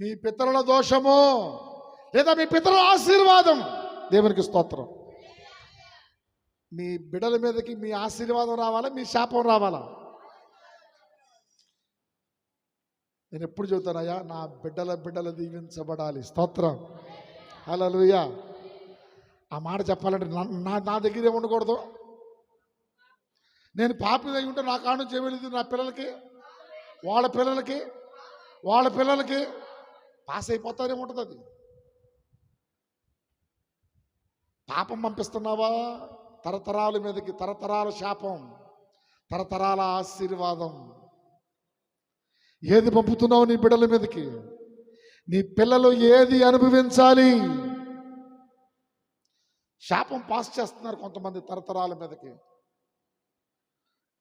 మీ పితరుల దోషము లేదా మీ పితరుల ఆశీర్వాదం. దేవునికి స్తోత్రం. మీ బిడ్డల మీదకి మీ ఆశీర్వాదం రావాలా? మీ శాపం రావాలా? నేను ఎప్పుడు చెబుతానయ్యా నా బిడ్డల బిడ్డలు దీవించబడాలి. స్తోత్రం. హల్లెలూయా. ఆ మాట చెప్పాలంటే నా- నా నా దగ్గరే ఉండకూడదు. నేను పాపి అయి ఉంటే నా కాను చేయలేదు నా పిల్లలకి? వాళ్ళ పిల్లలకి? వాళ్ళ పిల్లలకి? పాస్ అయిపోతారేముంటుంది అది. పాపం పంపిస్తున్నావా? తరతరాల మీదకి తరతరాల శాపం తరతరాల ఆశీర్వాదం. ఏది పంపుతున్నావు నీ బిడ్డల మీదకి? నీ పిల్లలు ఏది అనుభవించాలి? శాపం పాస్ చేస్తున్నారు కొంతమంది తరతరాల మీదకి.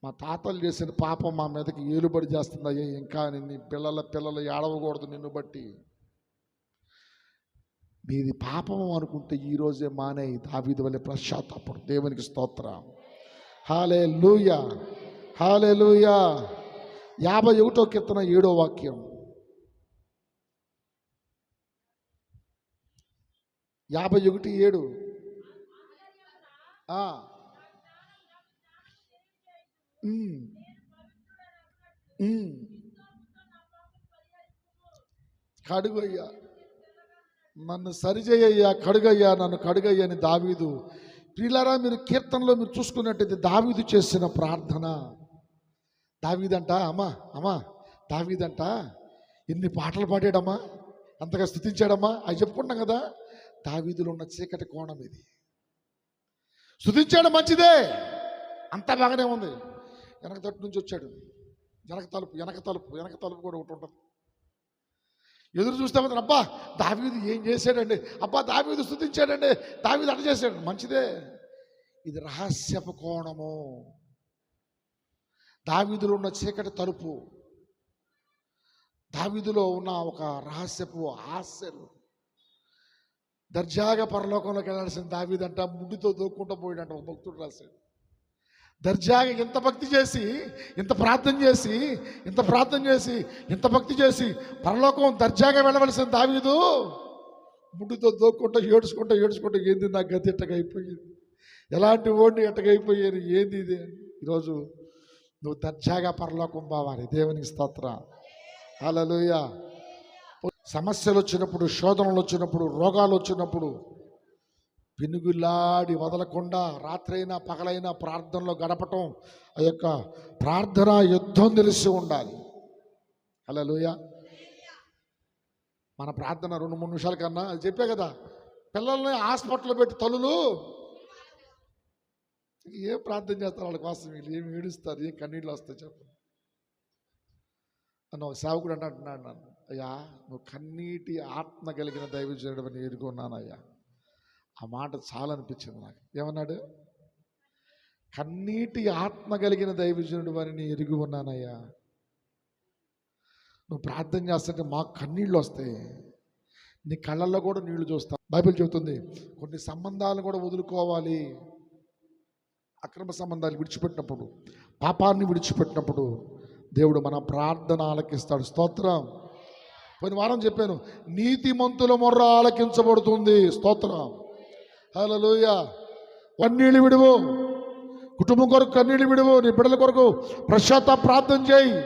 మా తాతలు చేసిన పాపం మా మీదకి ఏలుబడి చేస్తుందయ్యే ఇంకా నీ పిల్లల పిల్లలు ఏడవకూడదు నిన్ను బట్టి. మీది పాపం అనుకుంటే ఈరోజే మానే దావీదు వల్ల పశ్చాత్తాపడు దేవునికి స్తోత్రం. హాలే లూయా హాలే లూయా యాభై ఒకటో కీర్తన ఏడో వాక్యం. యాభై ఒకటి ఏడు. కడుగు అయ్యా నన్ను సరిచేయ్యా కడుగయ్యా నన్ను కడుగయ్యా అని దావీదు. ప్రియులారా మీరు కీర్తనలో మీరు చూసుకున్నట్టయితే దావీదు చేసిన ప్రార్థన. దావీదంట అమ్మా అమ్మా దావీదంట ఎన్ని పాటలు పాడాడమ్మా అంతగా స్థుతించాడమ్మా అవి చెప్పుకుంటాం కదా. దావీదులో ఉన్న చీకటి కోణం ఇది. స్థుతించాడు మంచిదే. అంతా బాగానే ఉంది. వెనక తట్టు నుంచి వచ్చాడు. వెనక తలుపు వెనక తలుపు వెనక తలుపు కూడా ఒకటి ఉంటుంది. ఎదురు చూస్తే మాత్రం అబ్బా దావీదు ఏం చేశాడండి? అబ్బా దావీదు స్థుతించాడండి దావీదు అట చేశాడు. మంచిదే. ఇది రహస్యపు కోణము. దావీదులో ఉన్న చీకటి తలుపు. దావీదులో ఉన్న ఒక రహస్యపు ఆశలు. దర్జాగా పరలోకంలోకి వెళ్ళాల్సిన దావీదంట ముడ్డితో దోక్కుంటూ పోయాడంట ఒక భక్తుడు రాశాడు. దర్జాగా ఇంత భక్తి చేసి ఇంత ప్రార్థన చేసి ఇంత ప్రార్థన చేసి ఇంత భక్తి చేసి పరలోకం దర్జాగా వెళ్ళవలసిన దావీదు ముడ్డుతో దోక్కుంటూ ఏడుచుకుంటూ ఏడుచుకుంటూ ఏంది నా గతి ఎట్టకైపోయింది ఎలాంటి ఓడిని ఎట్టకైపోయాను ఏంది ఇది? ఈరోజు నువ్వు దర్జాగా పరలోకం బావాలి. దేవునికి స్తోత్ర. అలలోయ సమస్యలు వచ్చినప్పుడు శోధనలు వచ్చినప్పుడు రోగాలు వచ్చినప్పుడు పెనుగులాడి వదలకుండా రాత్రైనా పగలైనా ప్రార్థనలో గడపటం ఆ యొక్క ప్రార్థన యుద్ధం తెలిసి ఉండాలి. హల్లెలూయా. మన ప్రార్థన రెండు మూడు నిమిషాల కన్నా అది చెప్పే కదా పిల్లల్ని హాస్పిటల్లో పెట్టి తలులు ఏం ప్రార్థన చేస్తారు వాళ్ళ కోసం? వీళ్ళు ఏం ఏడుస్తారు? ఏం కన్నీళ్ళు వస్తాయి చెప్పు. అన్న ఒక సేవకుడు అంటున్నాడు నన్ను. అయ్యా నువ్వు కన్నీటి ఆత్మ కలిగిన దైవజనుడు అని ఎరుగున్నానయ్యా ఆ మాట చాలా అనిపించింది నాకు. ఏమన్నాడు? కన్నీటి ఆత్మ కలిగిన దైవజనుడు వారిని ఎరిగి ఉన్నానయ్యా. నువ్వు ప్రార్థన చేస్తుంటే మాకు కన్నీళ్ళు వస్తాయి. నీ కళ్ళల్లో కూడా నీళ్ళు చూస్తావు బైబిల్ చెబుతుంది కొన్ని సంబంధాలు కూడా వదులుకోవాలి. అక్రమ సంబంధాలు విడిచిపెట్టినప్పుడు పాపాన్ని విడిచిపెట్టినప్పుడు దేవుడు మన ప్రార్థన ఆలకిస్తాడు స్తోత్రం. పోయిన వారం చెప్పాను నీతిమంతుల మొర్ర ఆలకించబడుతుంది. స్తోత్రం. హల్లెలూయా. కన్నీళ్ళు విడువు. కుటుంబం కొరకు కన్నీళ్ళు విడువు. నీ బిడ్డల కొరకు ప్రశాంత ప్రార్థన చేయి.